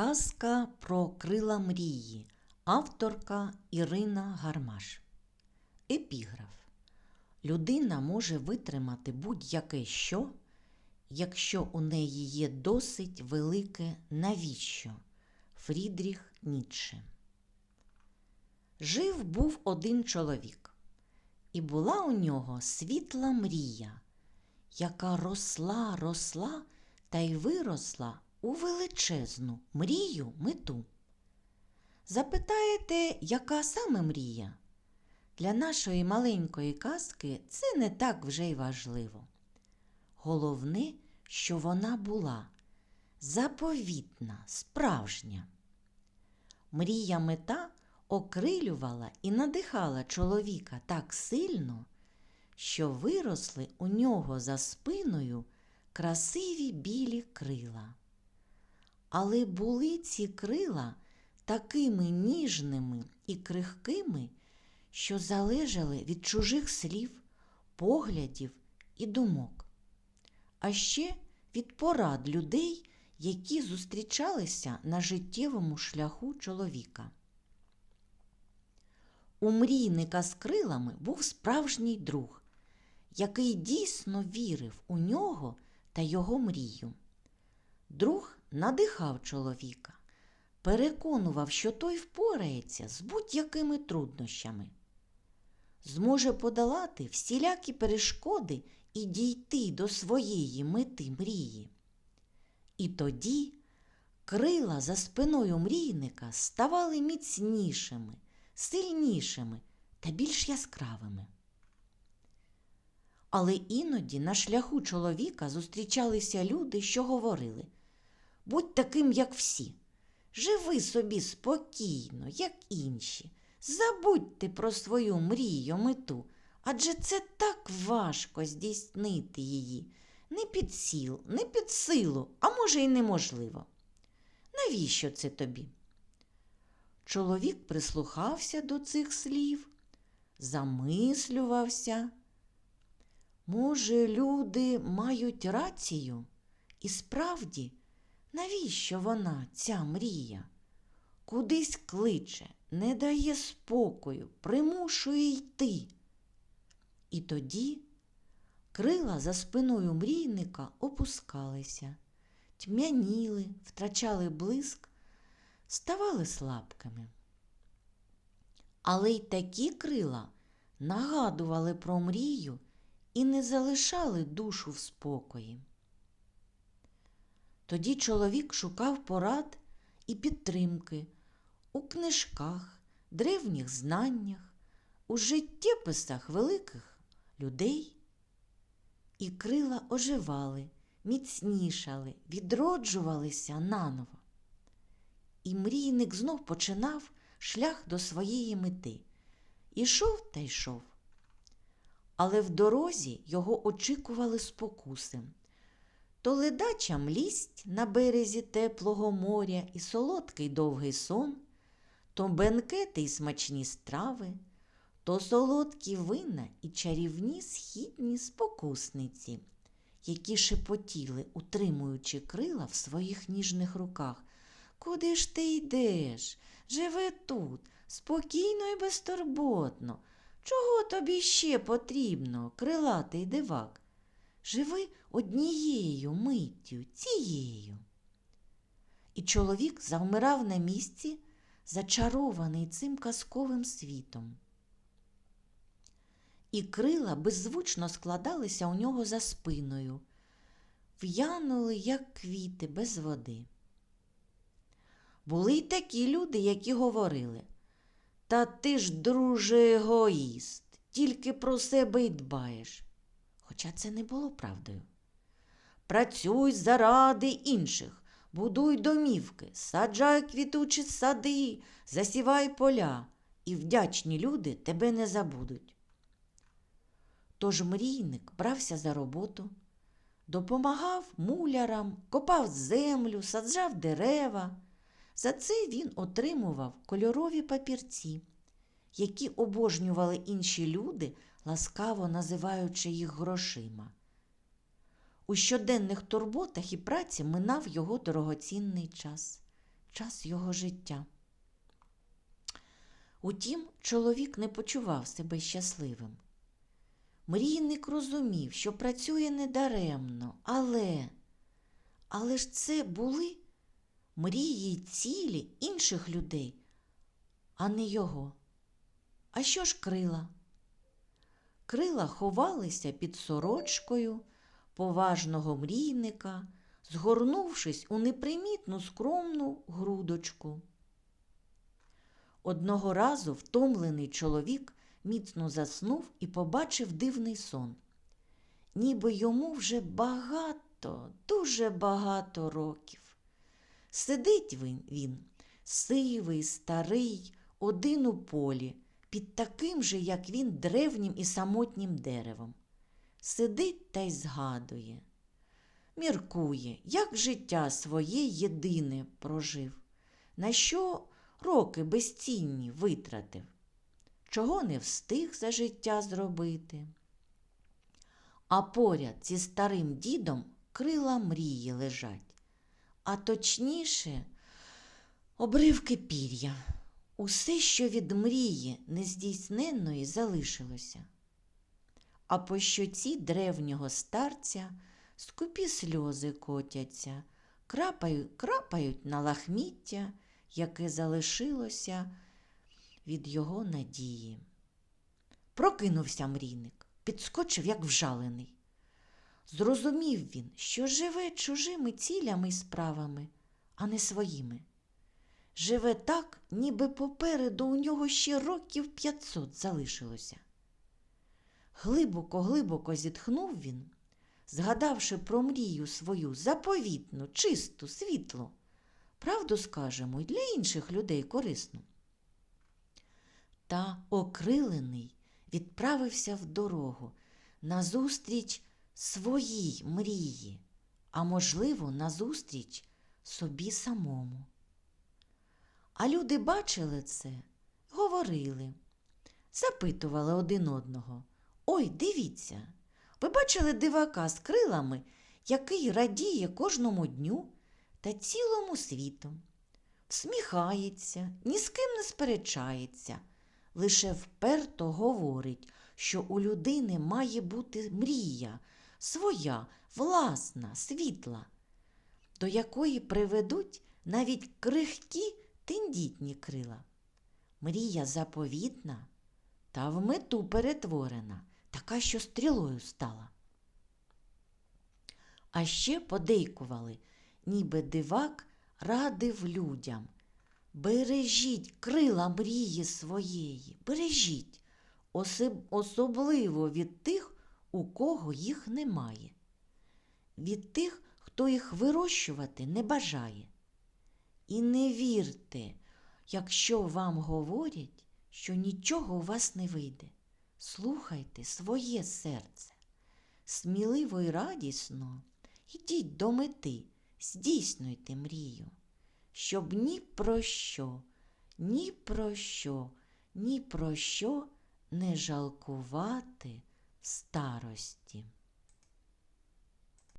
Казка про крила мрії. Авторка Ірина Гармаш. Епіграф. Людина може витримати будь-яке що, якщо у неї є досить велике навіщо. Фрідріх Ніцше. Жив був один чоловік, і була у нього світла мрія, яка росла, росла та й виросла у величезну мрію мету. Запитаєте, яка саме мрія? Для нашої маленької казки це не так вже й важливо. Головне, що вона була заповітна, справжня. Мрія мета окрилювала і надихала чоловіка так сильно, що виросли у нього за спиною красиві білі крила. Але були ці крила такими ніжними і крихкими, що залежали від чужих слів, поглядів і думок, а ще від порад людей, які зустрічалися на життєвому шляху чоловіка. У мрійника з крилами був справжній друг, який дійсно вірив у нього та його мрію. Друг надихав чоловіка, переконував, що той впорається з будь-якими труднощами, зможе подолати всілякі перешкоди і дійти до своєї мети мрії. І тоді крила за спиною мрійника ставали міцнішими, сильнішими та більш яскравими. Але іноді на шляху чоловіка зустрічалися люди, що говорили будь таким, як всі. Живи собі спокійно, як інші. Забудьте про свою мрію, мету, адже це так важко здійснити її. Не під сіл, не під силу, а може, й неможливо. Навіщо це тобі? Чоловік прислухався до цих слів, замислювався. Може, люди мають рацію? І справді, навіщо вона, ця мрія? Кудись кличе, не дає спокою, примушує йти. І тоді крила за спиною мрійника опускалися, тьмяніли, втрачали блиск, ставали слабкими. Але й такі крила нагадували про мрію і не залишали душу в спокої. Тоді чоловік шукав порад і підтримки у книжках, древніх знаннях, у життєписах великих людей. І крила оживали, міцнішали, відроджувалися наново. І мрійник знов починав шлях до своєї мети. Ішов та йшов. Але в дорозі його очікували спокуси. То ледача млість на березі теплого моря і солодкий довгий сон, то бенкети й смачні страви, то солодкі вина і чарівні східні спокусниці, які шепотіли, утримуючи крила в своїх ніжних руках. Куди ж ти йдеш? Живи тут, спокійно і безтурботно. Чого тобі ще потрібно, крилатий дивак? Живи однією миттю, цією. І чоловік завмирав на місці, зачарований цим казковим світом. І крила беззвучно складалися у нього за спиною, в'янули, як квіти без води. Були й такі люди, які говорили Та ти ж, друже, егоїст, тільки про себе й дбаєш. Хоча це не було правдою. Працюй заради інших, будуй домівки, саджай квітучі сади, засівай поля, і вдячні люди тебе не забудуть. Тож мрійник брався за роботу, допомагав мулярам, копав землю, саджав дерева. За це він отримував кольорові папірці, які обожнювали інші люди, ласкаво називаючи їх грошима. У щоденних турботах і праці минав його дорогоцінний час. час його життя. Утім, чоловік не почував себе щасливим. Мрійник розумів, що працює недаремно, але, але ж це були мрії й цілі інших людей, а не його. А що ж крила? Крила ховалися під сорочкою поважного мрійника, згорнувшись у непримітну скромну грудочку. Одного разу втомлений чоловік міцно заснув і побачив дивний сон. Ніби йому вже багато, дуже багато років. Сидить він, він сивий, старий, один у полі, під таким же, як він, древнім і самотнім деревом. Сидить та й згадує, міркує, як життя своє єдине прожив, на що роки безцінні витратив, чого не встиг за життя зробити. А поряд зі старим дідом крила мрії лежать, а точніше, обривки пір'я, усе, що від мрії нездійсненної залишилося. А по щоці древнього старця скупі сльози котяться, крапають, крапають на лахміття, яке залишилося від його надії. Прокинувся мрійник, підскочив, як вжалений. Зрозумів він, що живе чужими цілями й справами, а не своїми. Живе так, ніби попереду у нього ще років п'ятсот залишилося. Глибоко-глибоко зітхнув він, згадавши про мрію свою заповітну, чисту, світлу, правду скажемо, й для інших людей корисну. Та окрилений відправився в дорогу назустріч своїй мрії, а можливо, назустріч собі самому. А люди бачили це, говорили, запитували один одного. Ой, дивіться, ви бачили дивака з крилами, який радіє кожному дню та цілому світу. Всміхається, ні з ким не сперечається, лише вперто говорить, що у людини має бути мрія, своя, власна, світла, до якої приведуть навіть крихкі тендітні крила. Мрія заповітна та в мету перетворена, така, що стрілою стала. А ще подейкували, ніби дивак радив людям. Бережіть крила мрії своєї, бережіть, особливо від тих, у кого їх немає, від тих, хто їх вирощувати не бажає. І не вірте, якщо вам говорять, що нічого у вас не вийде. Слухайте своє серце. Сміливо й радісно йдіть до мети, здійснюйте мрію, щоб ні про що, ні про що, ні про що не жалкувати старості.